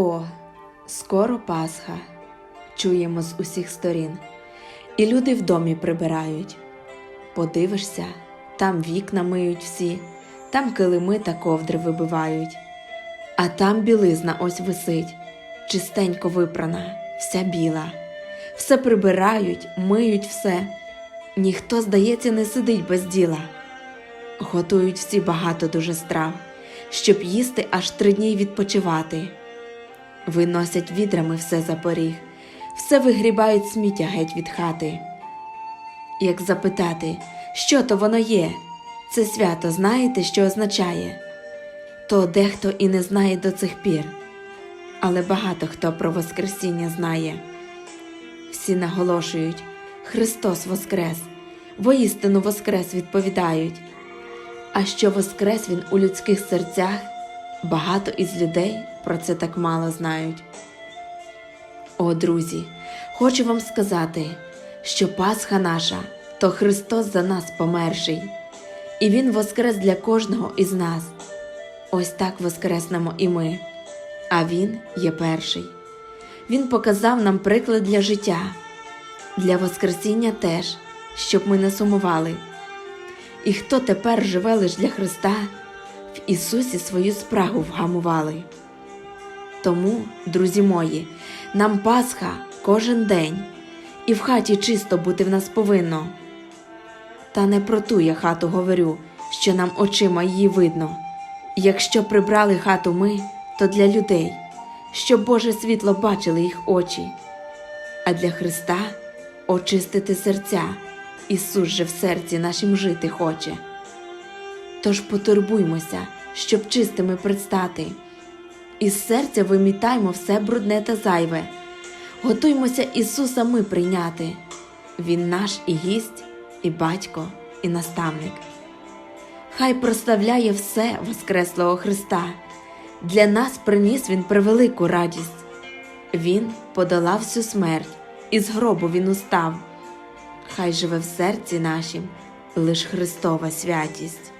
О, скоро Пасха, чуємо з усіх сторін, і люди в домі прибирають. Подивишся, там вікна миють всі, там килими та ковдри вибивають, а там білизна ось висить, чистенько випрана, вся біла. Все прибирають, миють все. Ніхто, здається, не сидить без діла. Готують всі багато дуже страв, щоб їсти аж три дні відпочивати. Виносять відрами все за поріг, все вигрібають сміття геть від хати. Як запитати, що то воно є? Це свято знаєте, що означає? То дехто і не знає до цих пір, але багато хто про Воскресіння знає. Всі наголошують Христос Воскрес, воістину Воскрес відповідають. А що Воскрес Він у людських серцях, багато із людей про це так мало знають. О, друзі, хочу вам сказати, що Пасха наша то Христос за нас померший, і Він воскрес для кожного із нас. Ось так воскреснемо і ми, а Він є перший. Він показав нам приклад для життя, для Воскресіння теж, щоб ми не сумували. І хто тепер живе лиш для Христа, в Ісусі свою спрагу вгамували. Тому, друзі мої, нам Пасха кожен день, і в хаті чисто бути в нас повинно. Та не про ту я хату говорю, що нам очима її видно. Якщо прибрали хату ми, то для людей, щоб Боже світло бачили їх очі, а для Христа очистити серця, Ісус же в серці нашім жити хоче. Тож потурбуймося, щоб чистими предстати. Із серця вимітаймо все брудне та зайве, готуймося Ісуса ми прийняти. Він наш і гість, і батько, і наставник. Хай прославляє все Воскреслого Христа. Для нас приніс Він превелику радість. Він подолав всю смерть, і з гробу Він устав. Хай живе в серці нашім лиш Христова святість.